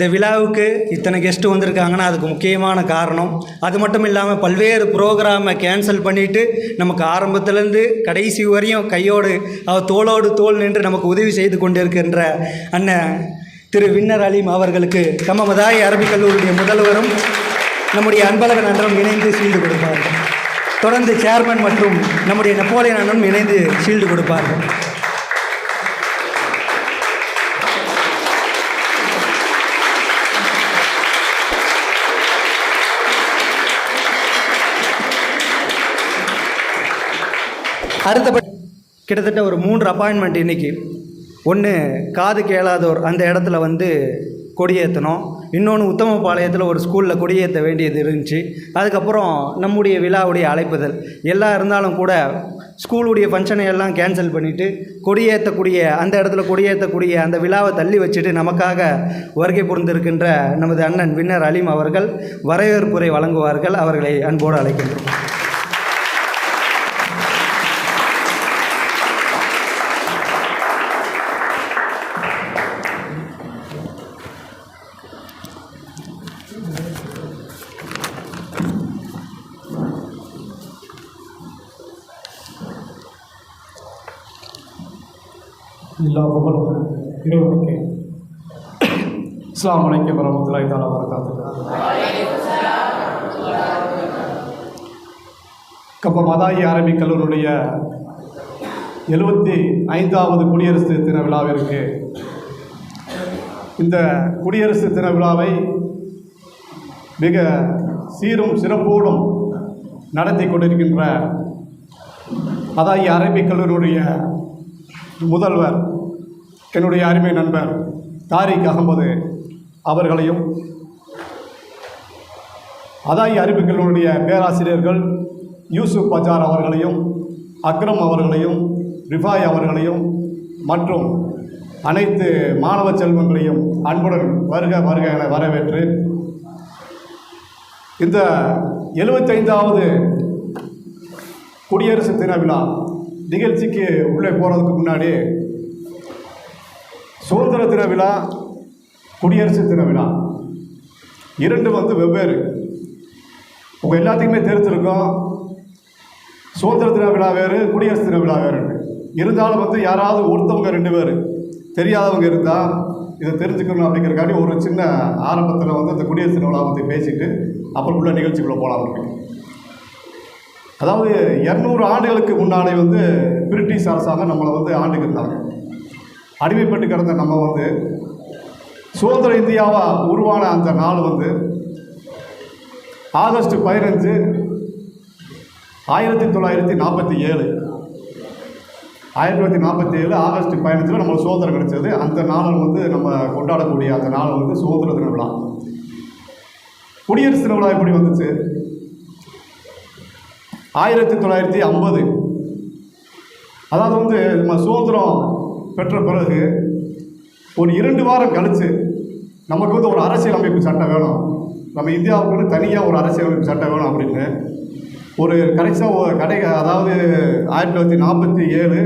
இந்த விழாவுக்கு இத்தனை கெஸ்ட்டு வந்திருக்காங்கன்னா அதுக்கு முக்கியமான காரணம். அது மட்டும் இல்லாமல் பல்வேறு ப்ரோக்ராமை கேன்சல் பண்ணிவிட்டு நமக்கு ஆரம்பத்துலேருந்து கடைசி வரையும் கையோடு அவர் தோளோடு தோல் நின்று நமக்கு உதவி செய்து கொண்டிருக்கின்ற அண்ணன் திரு வின்னர் அலீம் அவர்களுக்கு கமமதாய் அரபிக் கல்லூரியுடைய முதல்வரும் நம்முடைய அன்பழகன் அண்ணனும் இணைந்து சீல்டு கொடுப்பார்கள். தொடர்ந்து சேர்மன் மற்றும் நம்முடைய நெப்போலியன் அண்ணனும் இணைந்து ஷீல்டு கொடுப்பார்கள். அடுத்தபடி கிட்டத்தட்ட ஒரு மூன்று அப்பாயின்மெண்ட் இன்னைக்கு. ஒன்று காது கேளாதோர் அந்த இடத்துல வந்து கொடியேற்றணும் இன்னொன்று உத்தமபாளையத்தில் ஒரு ஸ்கூலில் கொடியேற்ற வேண்டியது இருந்துச்சு. அதுக்கப்புறம் நம்முடைய விழாவுடைய அழைப்புதல். எல்லாம் இருந்தாலும் கூட ஸ்கூலுடைய ஃபங்க்ஷனை எல்லாம் கேன்சல் பண்ணிவிட்டு கொடியேற்றக்கூடிய அந்த இடத்துல கொடியேற்றக்கூடிய அந்த விழாவை தள்ளி வச்சுட்டு நமக்காக வருகை புரிந்திருக்கின்ற நமது அண்ணன் வின்னர் அலீம் அவர்கள் வரவேற்புரை வழங்குவார்கள். அவர்களை அன்போடு அழைக்கின்றோம். எல்லா புகழும் இறைவனுக்கு இஸ்லாம் அலைக்கும் வரமத்துலாய் தாலா வரகாத்துக்கிறார் கப்ப மதாயி அரபிக் கல்லூரியுடைய எழுபத்தி ஐந்தாவது குடியரசு தின விழாவிற்கு இந்த குடியரசு தின விழாவை மிக சீரும் சிறப்போடும் நடத்தி கொண்டிருக்கின்ற மதாயி அரபிக் கல்லூரியுடைய முதல்வர் என்னுடைய அருமை நண்பர் தாரிக் அகமது அவர்களையும் அதாய் அறிவிக்கலுடைய பேராசிரியர்கள் யூசுப் பஜார் அவர்களையும் அக்ரம் அவர்களையும் ரிஃபாய் அவர்களையும் மற்றும் அனைத்து மாணவ செல்வங்களையும் அன்புடன் வருக வருக என வரவேற்று இந்த எழுபத்தைந்தாவது குடியரசு தின விழா நிகழ்ச்சிக்கு உள்ளே போகிறதுக்கு முன்னாடி சுதந்திர தின விழா குடியரசு தின விழா இரண்டு வந்து வெவ்வேறு. உங்கள் எல்லாத்துக்குமே தெரிஞ்சிருக்கோம் சுதந்திர தின விழா வேறு குடியரசு தின விழா வேறு. இருந்தாலும் வந்து யாராவது ஒருத்தவங்க ரெண்டு பேர் தெரியாதவங்க இருந்தால் இதை தெரிஞ்சுக்கணும் அப்படிங்கிறக்காண்டி ஒரு சின்ன ஆரம்பத்தில் வந்து இந்த குடியரசு தின விழா பற்றி பேசிட்டு அப்புறம் உள்ள நிகழ்ச்சிக்குள்ளே போகலாம் இருக்கேன் அதாவது இரநூறு ஆண்டுகளுக்கு முன்னாலே வந்து பிரிட்டிஷ் அரசாங்கம் நம்மளை வந்து ஆண்டுக்கு இருந்தாங்க அடிமைப்பட்டு கிடந்த நம்ம வந்து சுதந்திர இந்தியாவாக உருவான அந்த நாள் வந்து ஆகஸ்ட் பதினஞ்சு ஆயிரத்தி தொள்ளாயிரத்தி நாற்பத்தி ஏழு. ஆயிரத்தி தொள்ளாயிரத்தி நாற்பத்தி ஏழு ஆகஸ்ட் பதினஞ்சில் நம்மளுக்கு சுதந்திரம் கிடைச்சது. அந்த நாள் வந்து நம்ம கொண்டாடக்கூடிய அந்த நாள் வந்து சுதந்திர தின விழா. குடியரசு தின விழா எப்படி வந்துச்சு? ஆயிரத்தி தொள்ளாயிரத்தி ஐம்பது. அதாவது வந்து நம்ம சுதந்திரம் பெற்ற பிறகு ஒரு இரண்டு வாரம் கழித்து நமக்கு வந்து ஒரு அரசியல் அமைப்பு சட்டம் வேணும். நம்ம இந்தியாவுக்குன்னு தனியாக ஒரு அரசியலமைப்பு சட்டம் வேணும் அப்படின்னு. ஒரு கடைசியாக கடை அதாவது ஆயிரத்தி தொள்ளாயிரத்தி நாற்பத்தி ஏழு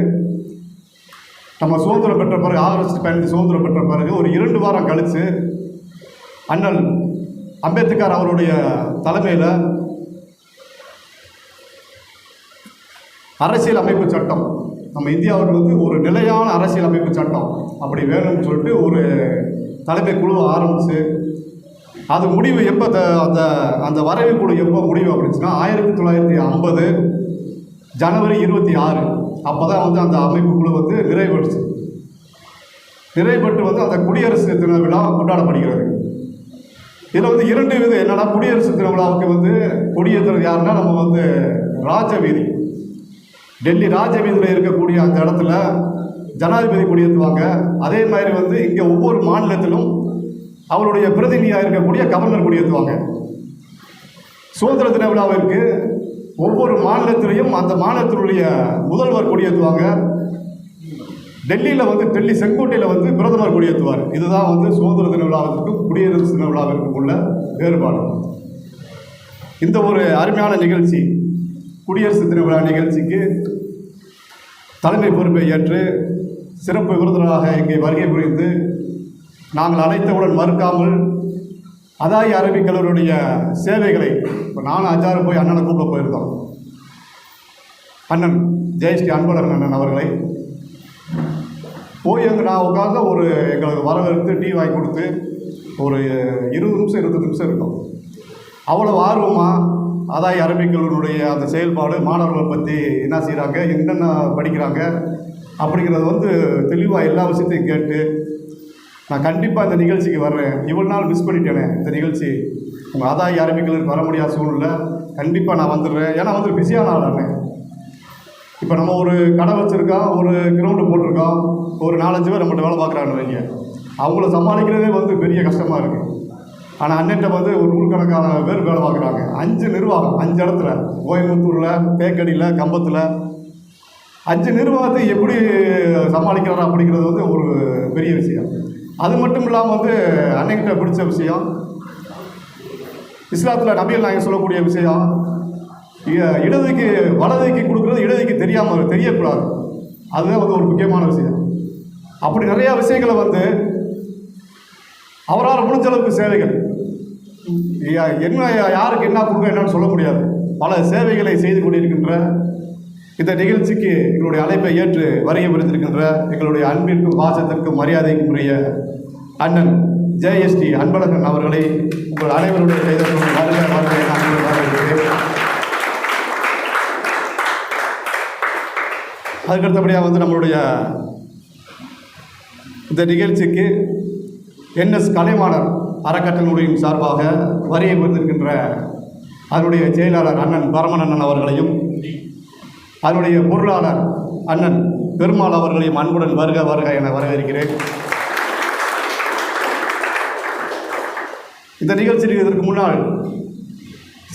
நம்ம சுதந்திரம் பெற்ற பிறகு ஆகஸ்ட் பதினஞ்சு சுதந்திரம் பெற்ற பிறகு ஒரு இரண்டு வாரம் கழித்து அண்ணல் அம்பேத்கர் அவருடைய தலைமையில் அரசியல் அமைப்பு சட்டம் நம்ம இந்தியாவுக்கு வந்து ஒரு நிலையான அரசியல் அமைப்பு சட்டம். அப்படி வேணும்னு சொல்லிட்டு ஒரு தலைமை குழு ஆரம்பித்து அது முடிவு எப்போ த அந்த அந்த வரைவு குழு எப்போ முடிவு அப்படின்னா ஆயிரத்தி தொள்ளாயிரத்தி ஐம்பது ஜனவரி இருபத்தி ஆறு. அப்போ தான் வந்து அந்த அமைப்பு குழு வந்து நிறைவேறுச்சு. நிறைவேற்று வந்து அந்த குடியரசு தின விழா கொண்டாடப்படுகிறது. இதில் வந்து இரண்டு விதம் என்னென்னா குடியரசு தின விழாவுக்கு வந்து கொடியேற்றுறது யாருன்னா நம்ம வந்து ராஜவீதி. டெல்லி ராஜவீதியில் இருக்கக்கூடிய அந்த இடத்துல ஜனாதிபதி கொடியேற்றுவாங்க. அதே மாதிரி வந்து இங்கே ஒவ்வொரு மாநிலத்திலும் அவருடைய பிரதிநிதியாக இருக்கக்கூடிய கவர்னர் கொடியேற்றுவாங்க. சுதந்திர தின விழாவிற்கு ஒவ்வொரு மாநிலத்திலையும் அந்த மாநிலத்தினுடைய முதல்வர் கொடியேற்றுவாங்க. டெல்லியில் வந்து டெல்லி செங்கோட்டையில் வந்து பிரதமர் கொடியேற்றுவார். இதுதான் வந்து சுதந்திர தின விழாவிற்கும் குடியரசு தின விழாவிற்கும் உள்ள வேறுபாடு. இந்த ஒரு அருமையான நிகழ்ச்சி. குடியரசு தின விழா நிகழ்ச்சிக்கு தலைமை பொறுப்பை ஏற்று சிறப்பு விருந்தினராக இங்கே வருகை புரிந்து நாங்கள் அழைத்தவுடன் மறுக்காமல் அதாய் அரபிக்கலருடைய சேவைகளை இப்போ நானும் அஞ்சாறு போய் அண்ணனை கூப்பிட போயிருந்தோம். அண்ணன் ஜெயஸ்ரீ அன்பழகன் அண்ணன் அவர்களை. போய் அங்கே நான் உட்காந்து ஒரு எங்களுக்கு வரவேற்று டீ வாங்கி கொடுத்து ஒரு இருபது நிமிஷம் இருபது நிமிஷம் இருக்கும் அவ்வளோ ஆர்வமாக ஆதாய அரபிக்கல்லூருடைய அந்த செயல்பாடு மாணவர்களை பற்றி என்ன செய்கிறாங்க என்னென்ன படிக்கிறாங்க அப்படிங்கிறது வந்து தெளிவாக எல்லா விஷயத்தையும் கேட்டு நான் கண்டிப்பாக இந்த நிகழ்ச்சிக்கு வர்றேன். இவ்வளோ நாள் மிஸ் பண்ணிட்டேனே இந்த நிகழ்ச்சி. உங்கள் ஆதாய அரபிக்கலுக்கு வர முடியாத சூழ்நிலை. கண்டிப்பாக நான் வந்துடுறேன். ஏன்னா வந்து பிஸியான ஆளானே இப்போ நம்ம ஒரு கடை வச்சுருக்கோம் ஒரு கிரவுண்டு போட்டிருக்கோம் ஒரு நாலஞ்சு பேர் நம்மகிட்ட வேலை பார்க்குறாங்க வைங்க. அவங்கள சமாளிக்கிறதே வந்து பெரிய கஷ்டமாக இருக்குது ஆனால் அண்ணன்ட்ட வந்து ஒரு நூறுக்கணக்கான பேர் வேலை பார்க்குறாங்க. அஞ்சு நிர்வாகம் அஞ்சு இடத்துல. கோயம்புத்தூரில் தேக்கடியில் கம்பத்தில். அஞ்சு நிர்வாகத்தை எப்படி சமாளிக்கிறாரா அப்படிங்கிறது வந்து ஒரு பெரிய விஷயம். அது மட்டும் இல்லாமல் வந்து அன்னைக்கிட்ட பிடிச்ச விஷயம் இஸ்லாத்தில் நபிகள் நாயகம் சொல்லக்கூடிய விஷயம் இடதுக்கு வலதுக்கு கொடுக்குறது இடதுக்கு தெரியாமல் தெரியக்கூடாது. அதுதான் வந்து ஒரு முக்கியமான விஷயம். அப்படி நிறையா விஷயங்களை வந்து அவரால் முடிஞ்ச அளவுக்கு சேவைகள் என்ன யாருக்கு என்ன கொடுக்க என்னன்னு சொல்ல முடியாது. பல சேவைகளை செய்து கொண்டிருக்கின்ற இந்த நிகழ்ச்சிக்கு எங்களுடைய அழைப்பை ஏற்று வருகை புரிந்திருக்கின்ற எங்களுடைய அன்பிற்கும் பாசத்திற்கும் மரியாதைக்கும் உரிய அண்ணன் ஜெயஎஸ்டி அன்பழகன் அவர்களை உங்கள் அனைவருடைய கைதற்கும் வருக வருகை அதுக்கடுத்தபடியாக வந்து நம்மளுடைய இந்த நிகழ்ச்சிக்கு என்எஸ் கலைமாணர் அறக்கட்டளையின் சார்பாக வரியை வந்திருக்கின்ற அதனுடைய செயலாளர் அண்ணன் பரமன் அண்ணன் அவர்களையும் அதனுடைய பொருளாளர் அண்ணன் பெருமாள் அவர்களையும் அன்புடன் வருக வருக என வரவேற்கிறேன். இந்த நிகழ்ச்சியில் இதற்கு முன்னால்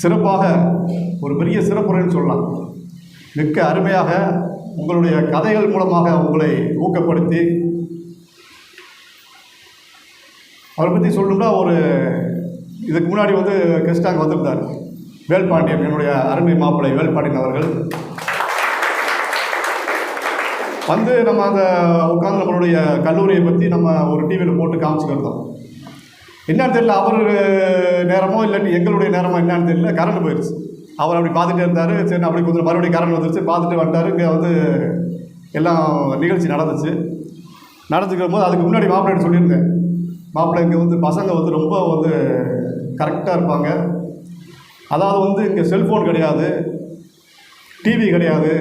சிறப்பாக ஒரு பெரிய சிறப்புரைன்னு சொல்லலாம். மிக்க அருமையாக உங்களுடைய கதைகள் மூலமாக உங்களை ஊக்கப்படுத்தி அவரை பற்றி சொல்லணும்னா ஒரு இதுக்கு முன்னாடி வந்து கெஸ்டாக வந்திருந்தார். வேல்பாண்டியன் என்னுடைய அருமை மாப்பிள்ளை வேல்பாண்டியன் அவர்கள். வந்து நம்ம அந்த உட்காந்து நம்மளுடைய கல்லூரியை பற்றி நம்ம ஒரு டிவியில் போட்டு காமிச்சுக்கிட்டோம் என்னன்னு தெரியல அவர் நேரமோ இல்லாட்டி எங்களுடைய நேரமோ என்னன்னு தெரியல கரண்ட் போயிடுச்சு அவர் அப்படி பார்த்துட்டே இருந்தார் சரி அப்படி கொஞ்சம் மறுபடியும் கரண்ட் வந்துருச்சு பார்த்துட்டு வந்துட்டார். இங்கே வந்து எல்லாம் நிகழ்ச்சி நடந்துச்சு. நடந்துக்கிற போது அதுக்கு முன்னாடி மாப்பிள்ளை சொல்லியிருந்தேன் மாப்பிள்ளை இங்கே வந்து பசங்க வந்து ரொம்ப வந்து கரெக்டாக இருப்பாங்க. அதாவது வந்து இங்கே செல்ஃபோன் கிடையாது டிவி கிடையாது.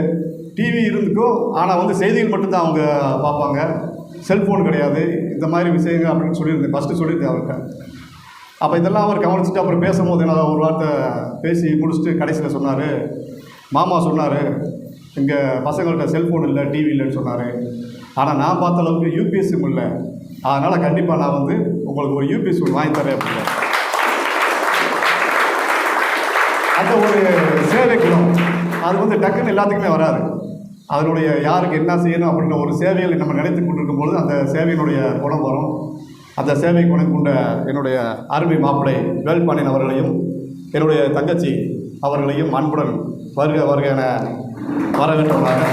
டிவி இருந்துக்கும் ஆனால் வந்து செய்திகள் மட்டும்தான் அவங்க பார்ப்பாங்க. செல்ஃபோன் கிடையாது. இந்த மாதிரி விஷயங்கள் அப்படின்னு சொல்லியிருந்தேன் ஃபஸ்ட்டு சொல்லியிருந்தேன் அவர்கிட்ட. அப்போ இதெல்லாம் அவர் கவனிச்சுட்டு அப்புறம் பேசும்போது என்ன ஒரு வார்த்தை பேசி முடிச்சுட்டு கடைசியில் சொன்னார் மாமா சொன்னார் இங்கே பசங்கள்கிட்ட செல்ஃபோன் இல்லை டிவி இல்லைன்னு சொன்னார். ஆனால் நான் பார்த்த அளவுக்கு யூபிஎஸ்சும் இல்லை. அதனால் கண்டிப்பாக நான் வந்து உங்களுக்கு ஒரு யூபிஎஸ் ஒன்று வாங்கி தரேன் அப்படின்னு அந்த ஒரு சேவை குணம் அது வந்து டக்குன்னு எல்லாத்துக்குமே வராது. அதனுடைய யாருக்கு என்ன செய்யணும் அப்படின்ற ஒரு சேவைகளை நம்ம நினைத்து கொண்டிருக்கும் பொழுது அந்த சேவையினுடைய குணம் வரும். அந்த சேவை குணம் கொண்ட என்னுடைய அருமை மாப்பிளை வேல்பாண்டியன் அவர்களையும் என்னுடைய தங்கச்சி அவர்களையும் அன்புடன் வருக வருக என வரவேற்றுள்ளாங்க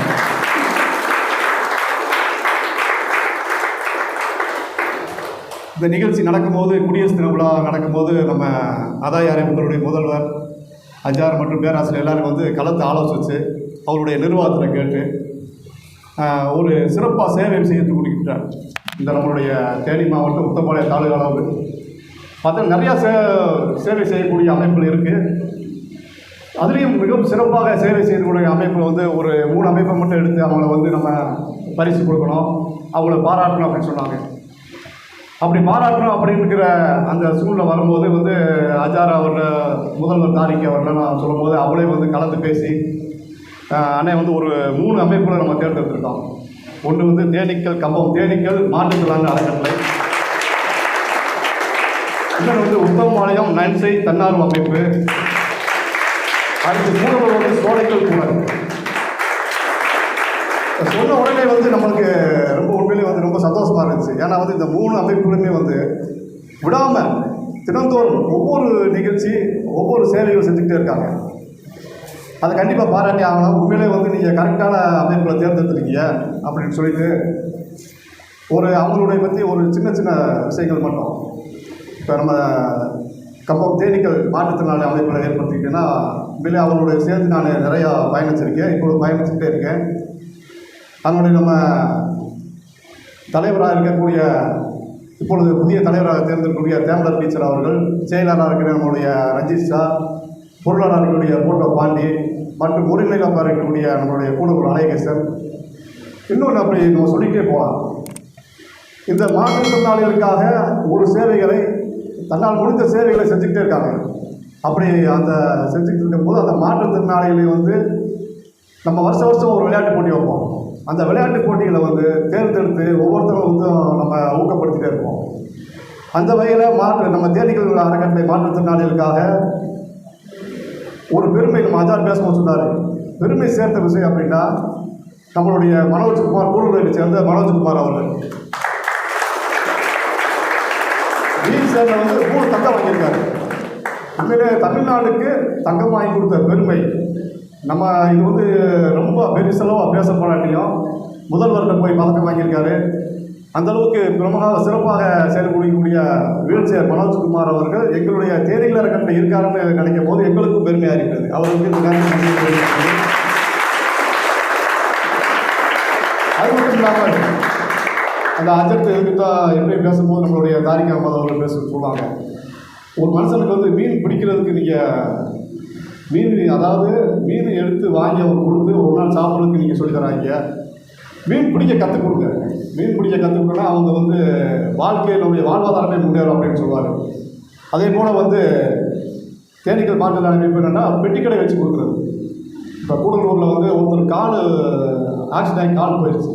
இந்த நிகழ்ச்சி நடக்கும்போது குடியரசு தின விழா நடக்கும்போது நம்ம ஆதாய அறிவிப்புகளுடைய முதல்வர் அஜார் மற்றும் பேராசிரியர் எல்லாரும் வந்து கலந்து ஆலோசித்து அவருடைய நிர்வாகத்தில் கேட்டு ஒரு சிறப்பாக சேவை செய்து கொடுக்கின்றார் இந்த நம்மளுடைய தேனி மாவட்டம் உத்தமபாளைய தாலுகா அளவு பார்த்தா நிறையா சே சேவை செய்யக்கூடிய அமைப்புகள் இருக்குது அதுலேயும் மிகவும் சிறப்பாக சேவை செய்யக்கூடிய அமைப்பு வந்து ஒரு மூணு அமைப்பை மட்டும் எடுத்து அவங்கள வந்து நம்ம பரிசு கொடுக்கணும். அவங்கள பாராட்டணும் அப்படின்னு சொன்னாங்க. அப்படி பாராட்டணும் அப்படிங்கிற அந்த சூழ்நிலை வரும்போது வந்து அஜார் அவரோட முதல்வர் தாரிக் அவர்கள் நான் சொல்லும்போது அவளே வந்து கலந்து பேசி ஆஹ், அண்ணே வந்து ஒரு மூணு அமைப்புகளை நம்ம தேர்ந்தெடுத்திருக்கோம். ஒன்று வந்து தேனீக்கள் கம்பம் தேனீக்கள் மாற்றுத்திறனாளி அறக்கட்டளை. இன்னொன்று வந்து உத்தமபாளையம் நன்சை தன்னார்வ அமைப்பு. அடுத்து மூணு வந்து சோலைக்கல் கூட சொன்ன உடனே வந்து நம்மளுக்கு ரொம்ப உண்மையிலே வந்து ரொம்ப சந்தோஷமா இருந்துச்சு ஏன்னா வந்து இந்த மூணு அமைப்புகளுமே வந்து விடாமல் தினந்தோறும் ஒவ்வொரு நிகழ்ச்சி ஒவ்வொரு சேவைகள் செஞ்சுக்கிட்டே இருக்காங்க. அதை கண்டிப்பாக பாராட்டி ஆகணும். உண்மையிலே வந்து நீங்கள் கரெக்டான அமைப்புகளை தேர்ந்தெடுத்துருக்கீங்க அப்படின்னு சொல்லிட்டு ஒரு அவங்களுடைய பற்றி ஒரு சின்ன சின்ன விஷயங்கள் மட்டும். இப்போ நம்ம கம்பம் தேனீக்கள் மாற்றுத்திறனாளி அமைப்பில் ஏற்படுத்திக்கிட்டேன்னா உண்மையிலே அவங்களுடைய சேர்ந்து நான் நிறையா பயணிச்சிருக்கேன். இப்பொழுது பயணிச்சுக்கிட்டே இருக்கேன். அதனுடைய நம்ம தலைவராக இருக்கக்கூடிய இப்பொழுது புதிய தலைவராக தேர்ந்தெடுக்கக்கூடிய தேமலர் டீச்சர் அவர்கள் செயலாளராக இருக்கிற நம்முடைய ரஞ்சித் ஷா பொருளாளராக இருக்கக்கூடிய போட்டோ பாண்டி மற்றும் ஒருங்கிணைப்பாக இருக்கக்கூடிய நம்மளுடைய கூடூர் அலைகேசன் இன்னொன்று அப்படி நம்ம சொல்லிகிட்டே போகலாம். இந்த மாற்றுத்திறனாளிகளுக்காக ஒரு சேவைகளை தன்னால் முடிந்த சேவைகளை செஞ்சுக்கிட்டே இருக்காங்க. அப்படி அந்த செஞ்சுக்கிட்டு இருக்கும்போது அந்த மாற்றுத்திறனாளிகளை வந்து நம்ம வருஷம் வருஷம் ஒரு விளையாட்டு போட்டி வைப்போம். அந்த விளையாட்டு போட்டிகளை வந்து தேர்ந்தெடுத்து ஒவ்வொருத்தரும் வந்து நம்ம ஊக்கப்படுத்திகிட்டே இருப்போம். அந்த வகையில் மாற்று நம்ம தேனிகள் அறக்கட்டளை மாற்றுத்திறனாளிகளுக்காக ஒரு பெருமை நம்ம ஆச்சார் பேசும்போது சொன்னார். பெருமை சேர்த்த விஷயம் அப்படின்னா நம்மளுடைய மனோஜ்குமார் கூடுதலை சேர்ந்த மனோஜ்குமார் அவர்கள். சேர்ந்த வந்து மூணு தங்கம் வாங்கியிருக்காரு. உண்மையிலே தமிழ்நாடுக்கு தங்கம் வாங்கி கொடுத்த பெருமை. நம்ம இது வந்து ரொம்ப பெருசளவாக பேசப்படாட்டியும் முதல்வர்கிட்ட போய் பதக்கம் வாங்கியிருக்காரு. அந்தளவுக்கு பிரமகாக சிறப்பாக செயல்படக்கூடிய வீல் சேர் மனோஜ்குமார் அவர்கள் எங்களுடைய தேனிகள் அறக்கட்டளை இருக்காருன்னு நினைக்கும் போது எங்களுக்கும் பெருமையாக இருக்கிறது. அவருக்கு இந்த காரணம் அது மட்டும் இல்லாமல் அந்த அஜெக்ட் இதுக்கு தான் எப்படி பேசும்போது நம்மளுடைய தாரிக் அகமது அவர்கள் பேச சொல்லுவாங்க. ஒரு மனுஷனுக்கு வந்து மீன் பிடிக்கிறதுக்கு நீங்கள் மீன் அதாவது மீன் எடுத்து வாங்கி அவர் கொடுத்து ஒரு நாள் சாப்பிட்றதுக்கு நீங்கள் சொல்லித்தராங்க மீன் பிடிக்க கற்றுக் கொடுங்க. மீன் பிடிக்க கற்றுக்கணும்னா அவங்க வந்து வாழ்க்கையினுடைய வாழ்வாதாரமே முன்னேறும் அப்படின்னு சொல்லுவார். அதே போல் வந்து தேனீக்கள் மாற்று அமைப்பு என்னென்னா பெட்டிக்கடை வச்சு கொடுக்குறது. இப்போ கூடலூரில் வந்து ஒருத்தர் கால் ஆக்சிடென்ட் கால் போயிடுச்சு.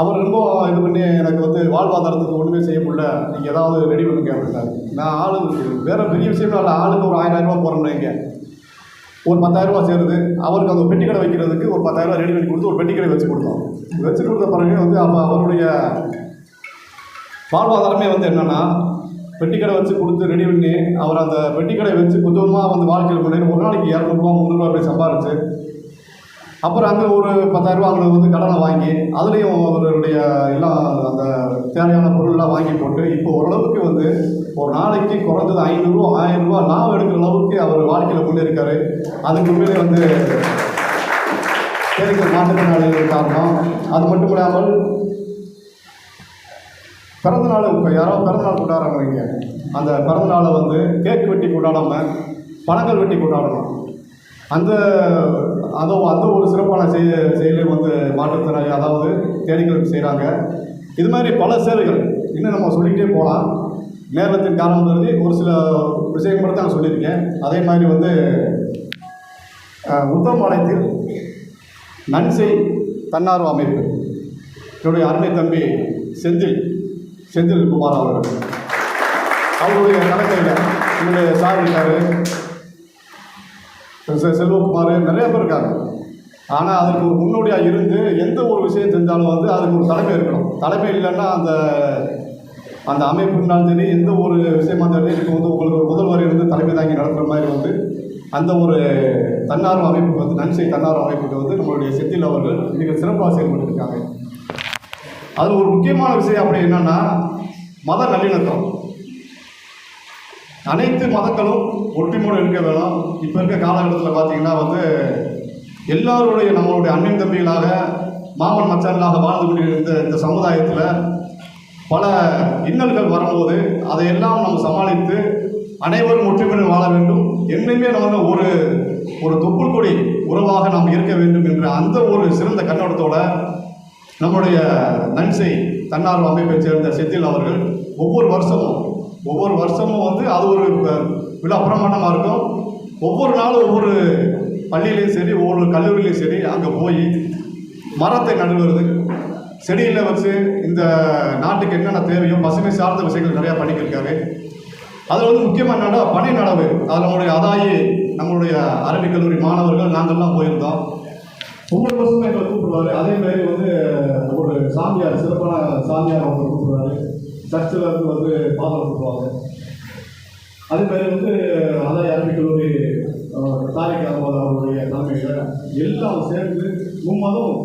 அவர் ரொம்ப இது பண்ணி எனக்கு வந்து வாழ்வாதாரத்துக்கு ஒன்றுமே செய்ய முடியல. நீங்கள் ஏதாவது ரெடி பண்ணுங்க அப்படின்னாரு நான் ஆளு வேறு பெரிய விஷயம் இல்லை. ஆளுக்கு ஒரு ஆயிரம் ரூபா போகிறோம்னு வைங்க. ஒரு பத்தாயிரம் ரூபா சேருது. அவருக்கு அந்த பெட்டி கடை வைக்கிறதுக்கு ஒரு பத்தாயிரம் ரூபா ரெடி பண்ணி கொடுத்து ஒரு பெட்டி கடை வச்சு கொடுத்தோம். வச்சு கொடுத்த பிறகு வந்து அப்போ அவருடைய வாழ்வாதாரமே வந்து என்னென்னா பெட்டி கடை வச்சு கொடுத்து ரெடி பண்ணி அவர் அந்த பெட்டி கடை வச்சு கொஞ்சம் கொஞ்சமாக வந்து வாழ்க்கையில் பண்ணி ஒரு நாளைக்கு இரநூறுவா முந்நூறுரூவா அப்படி சம்பாரிச்சு அப்புறம் அங்கே ஒரு பத்தாயிரரூபா அங்கே வந்து கடனை வாங்கி அதுலேயும் அவருடைய எல்லாம் அந்த தேவையான பொருள்லாம் வாங்கி போட்டு இப்போ ஓரளவுக்கு வந்து ஒரு நாளைக்கு குறைஞ்சது ஐநூறுரூவா ஆயிரம் ரூபா லாபம் எடுக்கிற அளவுக்கு அவர் வாழ்க்கையில் முன்னேறிக்காரு அதுக்கு உண்மையிலே வந்து தேனிகள் மாற்றுத்திறனாளிகள் காரணம். அது மட்டும் இல்லாமல் பிறந்தநாள் இப்போ யாரோ பிறந்தநாள் கொண்டாடுறாங்க அந்த பிறந்தநாளை வந்து கேக் வெட்டி கொண்டாடாமல் பழங்கள் வெட்டி கொண்டாடணும். அந்த அதை அந்த ஒரு சிறப்பான செய செயலை வந்து மாற்றுத்திறனாளி அதாவது தேனிகளுக்கு செய்கிறாங்க இது மாதிரி பல சேவைகள். இன்னும் நம்ம சொல்லிக்கிட்டே போகலாம் நேரத்தின் காரணம் கருதி ஒரு சில விஷயங்கள் மட்டும் தான் சொல்லியிருக்கேன். அதே மாதிரி வந்து அஹ், நன்சை தன்னார்வ அமைப்பு. என்னுடைய அருமை தம்பி செந்தில் செந்தில் குமார் அவர்கள். அவருடைய தலைமையில் என்னுடைய சார் இருக்கார். செல்வகுமார் நிறைய பேர் இருக்காங்க. ஆனால் அதுக்கு ஒரு முன்னோடியாக இருந்து எந்த ஒரு விஷயம் செஞ்சாலும் வந்து அதுக்கு ஒரு தலைமை இருக்கணும். தலைமை இல்லைன்னா அந்த அந்த அமைப்பு சரி எந்த ஒரு விஷயமா சரி இதுக்கு வந்து உங்களுக்கு ஒரு முதல்வர் இருந்து தலைமை தாங்கி நடத்துகிற மாதிரி வந்து அந்த ஒரு தன்னார்வ அமைப்புக்கு வந்து நன்சை தன்னார்வ அமைப்புக்கு வந்து நம்மளுடைய செந்தில் அவர்கள் மிக சிறப்பாக செயல்பட்டுருக்காங்க. அது அதில் ஒரு முக்கியமான விஷயம் அப்படி என்னென்னா மத நல்லிணக்கம். அனைத்து மதங்களும் ஒற்றுமையோடு இருக்க வேணும் இப்போ இருக்க காலகட்டத்தில் பார்த்தீங்கன்னா வந்து எல்லாருடைய நம்மளுடைய அண்ணன் தம்பிகளாக மாமன் மச்சான்களாக வாழ்ந்து கொண்டிருந்த இந்த சமுதாயத்தில் பல இன்னல்கள் வரும்போது அதையெல்லாம் நம்ம சமாளித்து அனைவரும் ஒற்றுமையுடன் வாழ வேண்டும். என்னையுமே நம்ம ஒரு ஒரு தொப்புள் கொடி உறவாக நாம் இருக்க வேண்டும் என்ற அந்த ஒரு சிறந்த கண்ணோட்டத்தோட நம்முடைய நன்சை தன்னார்வ அமைப்பைச் சேர்ந்த செந்தில் அவர்கள் ஒவ்வொரு வருஷமும் ஒவ்வொரு வருஷமும் வந்து அது ஒரு விழா பிரமாண்டமாக இருக்கும். ஒவ்வொரு நாளும் ஒவ்வொரு பள்ளியிலையும் சரி ஒவ்வொரு கல்லூரியிலையும் சரி அங்கே போய் மரத்தை நடுவது செடியில் வச்சு இந்த நாட்டுக்கு என்னென்ன தேவையோ பசுமை சார்ந்த விஷயங்கள் நிறையா பண்ணிக்கிருக்காரு. அதில் வந்து முக்கியமாக என்னடா பனை நடவு. அதில் நம்மளுடைய அதாயி நம்மளுடைய அரபிக் கல்லூரி மாணவர்கள் நாங்கள்லாம் போயிருந்தோம். ஒவ்வொரு வருஷமும் எங்களை கூப்பிடுவாரு. அதே மாதிரி வந்து ஒரு சாமியார் சிறப்பான சாமியார் ஒருத்தர் கூப்பிடுவாரு. சர்ச்சில் இருந்து வந்து பாதம் கூப்பிடுவாங்க அதே மாதிரி வந்து அதான் அரபிக் கல்லூரி தாரிக் அகமது அவருடைய தலைமையில் எல்லாம் சேர்ந்து மும்மதும்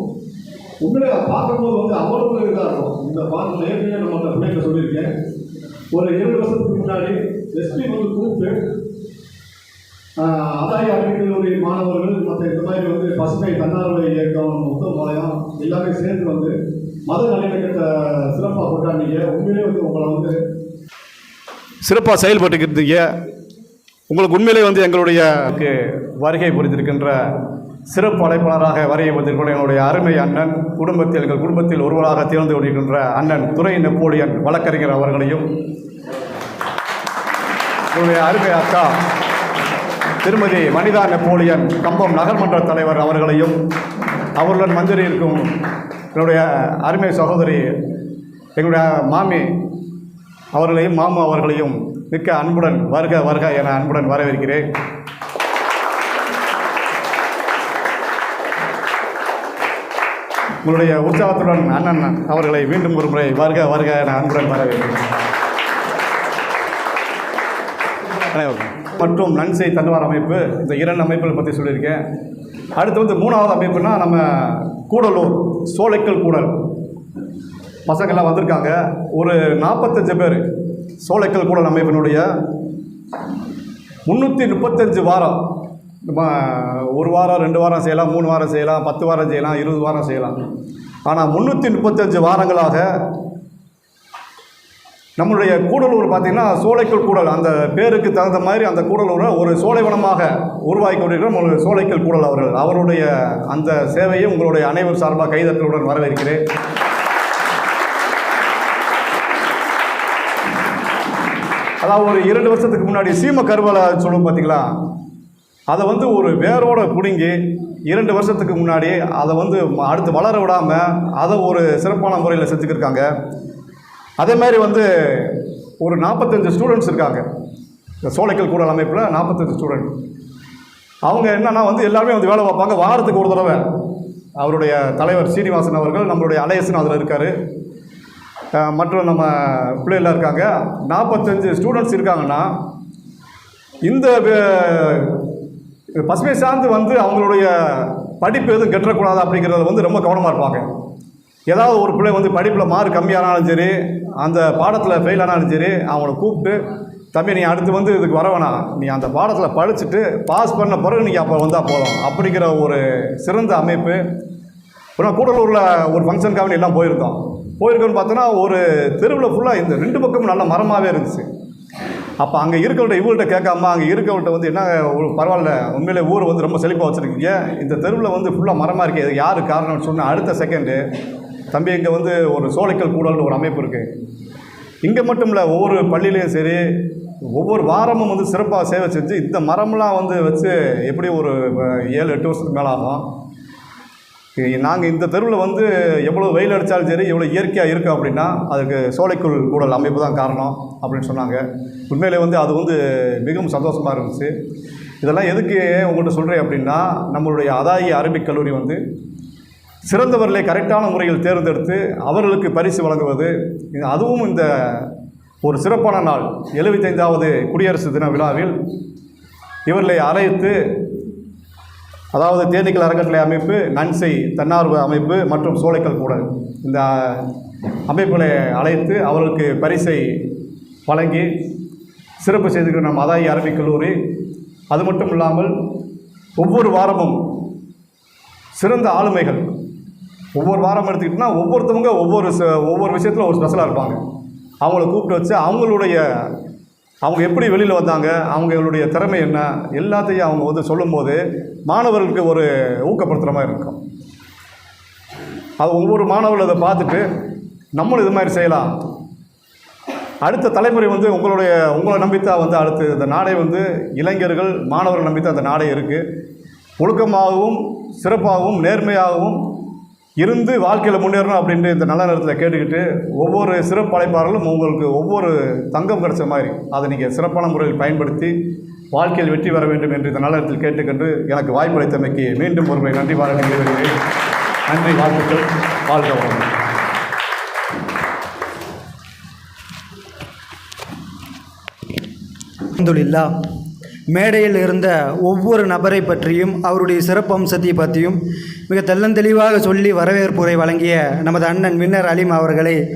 உண்மையில பார்க்கும்போது வந்து அவ்வளவு இதாக இருக்கும். இந்த பாட்டு ஏற்கனவே நம்ம அந்த பிள்ளைங்க சொல்லியிருக்கேன். ஒரு ஏழு வருஷத்துக்கு முன்னாடி எஸ்பி வந்து கூப்பிட்டு ஆஹ், அதாய அறிவிக்கல்லூரி மாணவர்கள் மற்ற இந்த மாதிரி வந்து பசுமை தன்னார்வ இயக்கம் முத்தமாலயம் எல்லாமே சேர்ந்து வந்து மத நல்லிணக்கத்தை சிறப்பாக கொண்டாடினீங்க. உண்மையிலே வந்து உங்களை வந்து சிறப்பாக செயல்பட்டுக்கிட்டீங்க. உங்களுக்கு உண்மையிலே வந்து எங்களுடைய வருகை புரிந்திருக்கின்ற சிறப்பு அழைப்பாளராக வரைய வந்திருக்கிற என்னுடைய அருமை அண்ணன் குடும்பத்தில் எங்கள் குடும்பத்தில் ஒருவராக தேர்ந்து கொண்டிருக்கின்ற அண்ணன் துறை நெப்போலியன் வழக்கறிஞர் அவர்களையும் என்னுடைய அருமை அக்கா திருமதி மனிதா நெப்போலியன் கம்பம் நகர்மன்ற தலைவர் அவர்களையும் அவர்களுடன் மஞ்சரி இருக்கும் என்னுடைய அருமை சகோதரி எங்களுடைய மாமி அவர்களையும் மாமா அவர்களையும் மிக்க அன்புடன் வருக வருக என அன்புடன் வரவேற்கிறேன். உங்களுடைய உற்சாகத்துடன் அண்ணன் அவர்களை மீண்டும் ஒரு முறை வருக வருக என அன்புடன் வரவேற்கிறேன். மற்றும் நன்சை தன்வார் அமைப்பு இந்த இரண்டு அமைப்புகளை பற்றி சொல்லியிருக்கேன். அடுத்து வந்து மூணாவது அமைப்புனா நம்ம கூடலூர் சோலைக்கல் கூடல். பசங்கள்லாம் வந்திருக்காங்க. ஒரு நாற்பத்தஞ்சு பேர் சோலைக்கல் கூடல் அமைப்பினுடைய முந்நூற்றி முப்பத்தஞ்சு வாரம். நம்ம ஒரு வாரம் ரெண்டு வாரம் செய்யலாம் மூணு வாரம் செய்யலாம் பத்து வாரம் செய்யலாம் இருபது வாரம் செய்யலாம். ஆனால் முந்நூற்றி முப்பத்தஞ்சு வாரங்களாக நம்மளுடைய கூடலூர் பார்த்திங்கன்னா சோலைக்கல் கூடல். அந்த பேருக்கு தகுந்த மாதிரி அந்த கூடலூரை ஒரு சோலைவனமாக உருவாக்கி கொண்டிருக்கிற ஒரு சோலைக்கல் கூடல் அவர்கள். அவருடைய அந்த சேவையை உங்களுடைய அனைவர் சார்பாக கைதட்டலுடன் வரவேற்கிறேன். அதாவது ஒரு இரண்டு வருஷத்துக்கு முன்னாடி சீம கருவலை சொல்லுவோம் பார்த்தீங்களா? அதை வந்து ஒரு வேரோட பிடுங்கி இரண்டு வருஷத்துக்கு முன்னாடி அதை வந்து அடுத்து வளர விடாமல் அதை ஒரு சிறப்பான முறையில் செஞ்சுக்கிருக்காங்க. அதே மாதிரி வந்து ஒரு நாற்பத்தஞ்சு ஸ்டூடெண்ட்ஸ் இருக்காங்க. இந்த சோலைக்கல் கூடல் அமைப்பில் நாற்பத்தஞ்சு ஸ்டூடெண்ட் அவங்க என்னன்னா வந்து எல்லாருமே வந்து வேலை பார்ப்பாங்க. வாரத்துக்கு ஒரு தடவை அவருடைய தலைவர் சீனிவாசன் அவர்கள் நம்மளுடைய அலையசன் அதில் இருக்கார். மற்றும் நம்ம பிள்ளைகள் இருக்காங்க. நாற்பத்தஞ்சு ஸ்டூடெண்ட்ஸ் இருக்காங்கன்னா இந்த பசுமை சார்ந்து வந்து அவங்களுடைய படிப்பு எதுவும் கெட்டக்கூடாது அப்படிங்கிறத வந்து ரொம்ப கவனமாக இருப்பாங்க. ஏதாவது ஒரு பிள்ளை வந்து படிப்பில் மார்க் கம்மியானாலும் சரி அந்த பாடத்தில் ஃபெயில் ஆனாலும் சரி அவங்கள கூப்பிட்டு தம்பி நீ அடுத்து வந்து இதுக்கு வர வேணாம். நீ அந்த பாடத்தில் படிச்சுட்டு பாஸ் பண்ண பிறகு நீங்கள் அப்போ வந்தால் போதும். அப்படிங்கிற ஒரு சிறந்த அமைப்பு. அப்புறம் கூடலூரில் ஒரு ஃபங்க்ஷனுக்காக எல்லாம் போயிருந்தோம் போயிருக்கோன்னு பார்த்தோன்னா ஒரு தெருவில் ஃபுல்லாக இந்த ரெண்டு பக்கமும் நல்ல மரமாகவே இருந்துச்சு. அப்போ அங்கே இருக்கவர்கிட்ட இவங்கள்ட்ட கேட்காம அங்கே இருக்கவர்கிட்ட வந்து என்ன பரவாயில்ல உண்மையிலே ஊர் வந்து ரொம்ப செழிப்பாக வச்சுருக்கீங்க. இந்த தெருவில் வந்து ஃபுல்லாக மரமாக இருக்குது யார் காரணம்னு சொன்னால் அடுத்த செகண்டு தம்பி இங்கே வந்து ஒரு சோலைக்கல் கூடல்னு ஒரு அமைப்பு இருக்குது இங்கே மட்டும் இல்லை ஒவ்வொரு பள்ளியிலையும் சரி ஒவ்வொரு வாரமும் வந்து சிறப்பாக சேவை செஞ்சு இந்த மரம்லாம் வந்து வச்சு எப்படி ஒரு ஏழு எட்டு வருஷத்துக்கு மேலே ஆகும். நாங்கள் இந்த தெருவில் வந்து எவ்வளோ வெயில் அடித்தாலும் சரி எவ்வளோ இயற்கையாக இருக்குது அப்படின்னா அதுக்கு சோலைக்குள் கூடல் அமைப்பு தான் காரணம் அப்படின்னு சொன்னாங்க. உண்மையிலே வந்து அது வந்து மிகவும் சந்தோஷமாக இருந்துச்சு. இதெல்லாம் எதுக்கு உங்கள்கிட்ட சொல்கிறேன் அப்படின்னா நம்மளுடைய அதாயி அரபிக் கல்லூரி வந்து சிறந்தவர்களை கரெக்டான முறையில் தேர்ந்தெடுத்து அவர்களுக்கு பரிசு வழங்குவது. அதுவும் இந்த ஒரு சிறப்பான நாள். எழுபத்தைந்தாவது குடியரசு தின விழாவில் இவர்களை அழைத்து அதாவது தேனீக்கள் அறக்கட்டளை அமைப்பு நன்சை தன்னார்வ அமைப்பு மற்றும் சோலைக்கல் கூடல் இந்த அமைப்புகளை அழைத்து அவர்களுக்கு பரிசை வழங்கி சிறப்பு செய்திருக்கிற நம் அதாயி அரபிக் கல்லூரி அது மட்டும் இல்லாமல் ஒவ்வொரு வாரமும் சிறந்த ஆளுமைகள் ஒவ்வொரு வாரம் எடுத்துக்கிட்டோம்னா ஒவ்வொருத்தவங்க ஒவ்வொரு ஒவ்வொரு விஷயத்தில் ஒரு ஸ்பெஷலாக இருப்பாங்க. அவங்கள கூப்பிட்டு வச்சு அவங்களுடைய அவங்க எப்படி வெளியில் வந்தாங்க அவங்களுடைய திறமை என்ன எல்லாத்தையும் அவங்க வந்து சொல்லும்போது மாணவர்களுக்கு ஒரு ஊக்கப்படுத்துகிற மாதிரி இருக்கும். அது ஒவ்வொரு மாணவர்கள் அதை பார்த்துட்டு நம்மளும் இது மாதிரி செய்யலாம். அடுத்த தலைமுறை வந்து உங்களுடைய உங்களை நம்பித்தான் வந்து அடுத்து இந்த நாடே வந்து இளைஞர்கள் மாணவர்கள் நம்பித்தான் அந்த நாடே இருக்குது ஒழுக்கமாகவும் சிறப்பாகவும் நேர்மையாகவும் இருந்து வாழ்க்கையில் முன்னேறணும் அப்படின்ட்டு இந்த நல்ல நேரத்தில் கேட்டுக்கிட்டு ஒவ்வொரு சிறப்படைப்பாளர்களும் உங்களுக்கு ஒவ்வொரு தங்கம் கிடைச்ச மாதிரி அதை நீங்கள் சிறப்பான முறையில் பயன்படுத்தி வாழ்க்கையில் வெற்றி பெற வேண்டும் என்று இந்த நல்ல நேரத்தில் கேட்டுக்கொண்டு எனக்கு வாய்ப்பளித்தமைக்கு மீண்டும் ஒரு முறை நன்றி பாராட்டி விடைபெறுகிறேன் நன்றி வாழ்த்துக்கள். வாழ்க வளமுடன். அலமதுல்லா மேடையில் இருந்த ஒவ்வொரு நபரை பற்றியும் அவருடைய சிறப்பம்சத்தை பற்றியும் மிக தெள்ளந்தெளிவாக சொல்லி வரவேற்புரை வழங்கிய நமது அண்ணன் வின்னர் அலீம் அவர்களை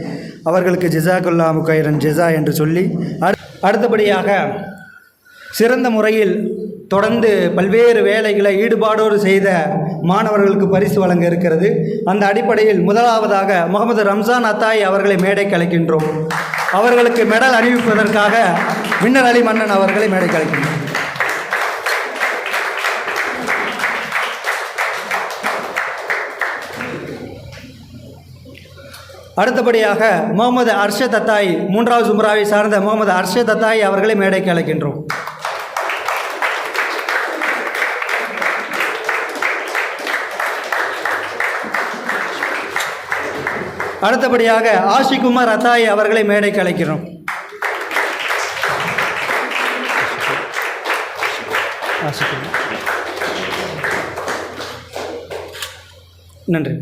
அவர்களுக்கு ஜிசாகுல்லா முகைரன் ஜிசா என்று சொல்லி அடு- அடுத்தபடியாக சிறந்த முறையில் தொடர்ந்து பல்வேறு வேலைகளை ஈடுபாடோடு செய்த மாணவர்களுக்கு பரிசு வழங்க இருக்கிறது. அந்த அடிப்படையில் முதலாவதாக முகமது ரம்ஜான் அத்தாய் அவர்களை மேடைக்கு அழைக்கின்றோம். அவர்களுக்கு மெடல் அணிவிப்பதற்காக மின்னர் அலி மன்னன் அவர்களை மேடைக்கு அழைக்கின்றோம். அடுத்தபடியாக முகமது அர்ஷத் அத்தாய் மூன்றாவது சும்ராவை சார்ந்த முகமது அர்ஷத் அத்தாய் அவர்களை மேடைக்கு அழைக்கின்றோம். அடுத்தபடியாக ஆஷிகுமார் அத்தாய் அவர்களை மேடைக்கு அழைக்கிறோம் நன்றி.